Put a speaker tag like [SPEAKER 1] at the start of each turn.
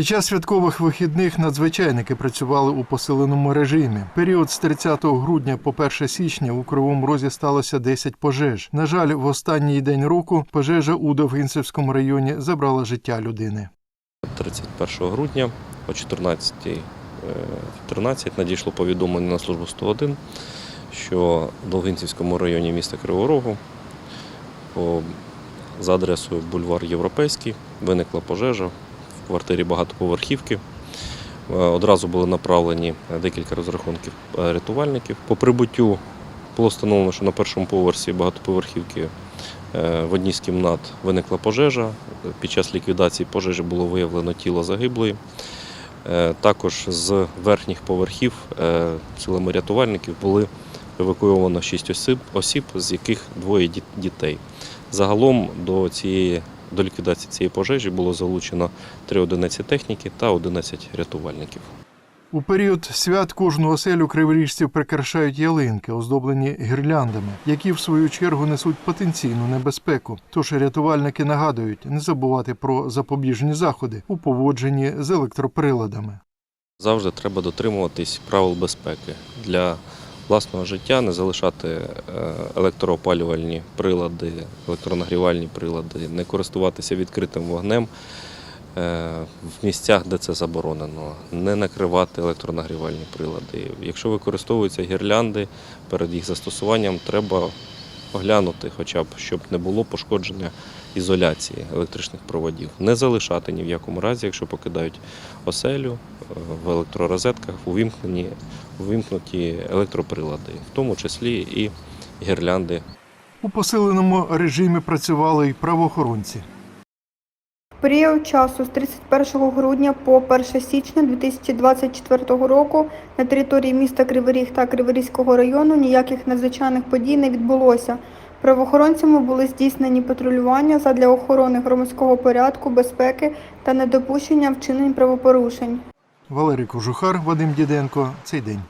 [SPEAKER 1] Під час святкових вихідних надзвичайники працювали у посиленому режимі. Період з 30 грудня по 1 січня у Кривому Розі сталося 10 пожеж. На жаль, в останній день року пожежа у Довгинцевському районі забрала життя людини.
[SPEAKER 2] 31 грудня о 14.13 13 надійшло повідомлення на службу 101, що в Довгинцівському районі міста Кривого Рогу за адресою бульвар Європейський виникла пожежа квартирі багатоповерхівки. Е, Одразу були направлені декілька розрахунків е, рятувальників. По прибуттю було встановлено, що на першому поверсі багатоповерхівки е, в одній з кімнат виникла пожежа. Під час ліквідації пожежі було виявлено тіло загиблої. Також з верхніх поверхів силами рятувальників були евакуйовано 6 осіб, осіб, з яких двоє дітей. Загалом до цієї до ліквідації цієї пожежі було залучено 3 одиниці техніки та 11 рятувальників.
[SPEAKER 1] У період свят кожну оселю криворіжців прикрашають ялинки, оздоблені гірляндами, які в свою чергу несуть потенційну небезпеку. Тож рятувальники нагадують не забувати про запобіжні заходи у поводженні з електроприладами.
[SPEAKER 2] Завжди треба дотримуватись правил безпеки для власного життя, не залишати е, електроопалювальні прилади, електронагрівальні прилади, не користуватися відкритим вогнем е, в місцях, де це заборонено, не накривати електронагрівальні прилади. Якщо використовуються гірлянди перед їх застосуванням, треба оглянути, хоча б щоб не було пошкодження ізоляції електричних проводів. Не залишати ні в якому разі, якщо покидають оселю е, в електророзетках, увімкнені, увімкнуті електроприлади, в тому числі і гірлянди
[SPEAKER 1] У посиленому режимі працювали й правоохоронці.
[SPEAKER 3] Період часу з 31 грудня по 1 січня 2024 року на території міста Кривий та Криворізького району ніяких надзвичайних подій не відбулося. Правоохоронцями були здійснені патрулювання задля охорони громадського порядку, безпеки та недопущення вчинень правопорушень.
[SPEAKER 1] Валерій Кожухар, Вадим Діденко. Цей день.